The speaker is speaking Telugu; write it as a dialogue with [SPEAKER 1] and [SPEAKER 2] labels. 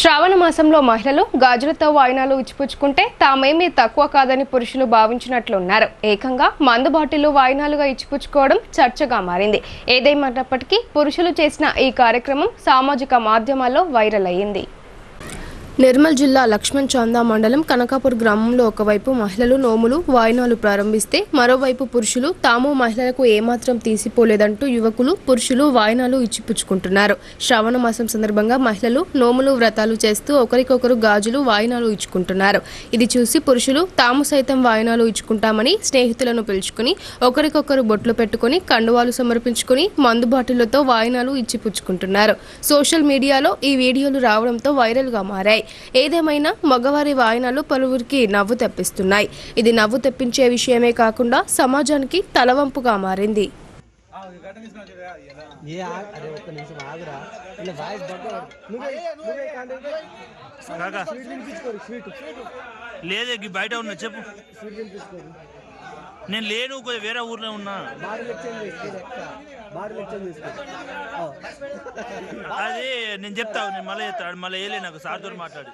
[SPEAKER 1] శ్రావణ మాసంలో మహిళలు గాజులతో వాయినాలు ఇచ్చిపుచ్చుకుంటే తామేమీ తక్కువ కాదని పురుషులు భావించినట్లున్నారు. ఏకంగా మందు బాటిల్లు వాయినాలుగా ఇచ్చిపుచ్చుకోవడం చర్చగా మారింది. ఏదేమైనప్పటికీ పురుషులు చేసిన ఈ కార్యక్రమం సామాజిక మాధ్యమాల్లో వైరల్ అయ్యింది. నిర్మల్ జిల్లా లక్ష్మణ్ చాందా మండలం కనకాపూర్ గ్రామంలో ఒకవైపు మహిళలు నోములు వాయినాలు ప్రారంభిస్తే మరోవైపు పురుషులు తాము మహిళలకు ఏమాత్రం తీసిపోలేదంటూ యువకులు పురుషులు వాయినాలు ఇచ్చిపుచ్చుకుంటున్నారు. శ్రావణ మాసం సందర్భంగా మహిళలు నోములు వ్రతాలు చేస్తూ ఒకరికొకరు గాజులు వాయినాలు ఇచ్చుకుంటున్నారు. ఇది చూసి పురుషులు తాము సైతం వాయినాలు ఇచ్చుకుంటామని స్నేహితులను పిలుచుకుని ఒకరికొకరు బొట్లు పెట్టుకుని కండువాలు సమర్పించుకుని మందు బాటిళ్ళతో వాయినాలు ఇచ్చిపుచ్చుకుంటున్నారు. సోషల్ మీడియాలో ఈ వీడియోలు రావడంతో వైరల్గా మారాయి. ఏదేమైనా మగవారి వాయనాలు పలువురికి నవ్వు తెప్పిస్తున్నాయి. ఇది నవ్వు తెప్పించే విషయమే కాకుండా సమాజానికి తలవంపుగా మారింది.
[SPEAKER 2] ఏ ఆగ్- అరే ఒక్క నిమిషం ఆగురా. ఇలా వాయిస్ బట్ట నువ్వే నువ్వే కాంటే.
[SPEAKER 3] కాకా.
[SPEAKER 2] స్వీట్ తినిపించుకోరు స్వీట్.
[SPEAKER 3] లేదే గీ బయట ఉన్నా చెప్పు.
[SPEAKER 2] స్వీట్ తినిపించుకోరు.
[SPEAKER 3] నేను లేను కొద్దిగా వేరే ఊర్లో ఉన్నా.
[SPEAKER 2] బాడీ లెక్చర్ చేసుకో బాడీ లెక్చర్ చేసుకో
[SPEAKER 3] అది నేను చెప్తా నేను మళ్ళీ చెప్తా మళ్ళీ వేయలే నాకు సార్తో మాట్లాడి.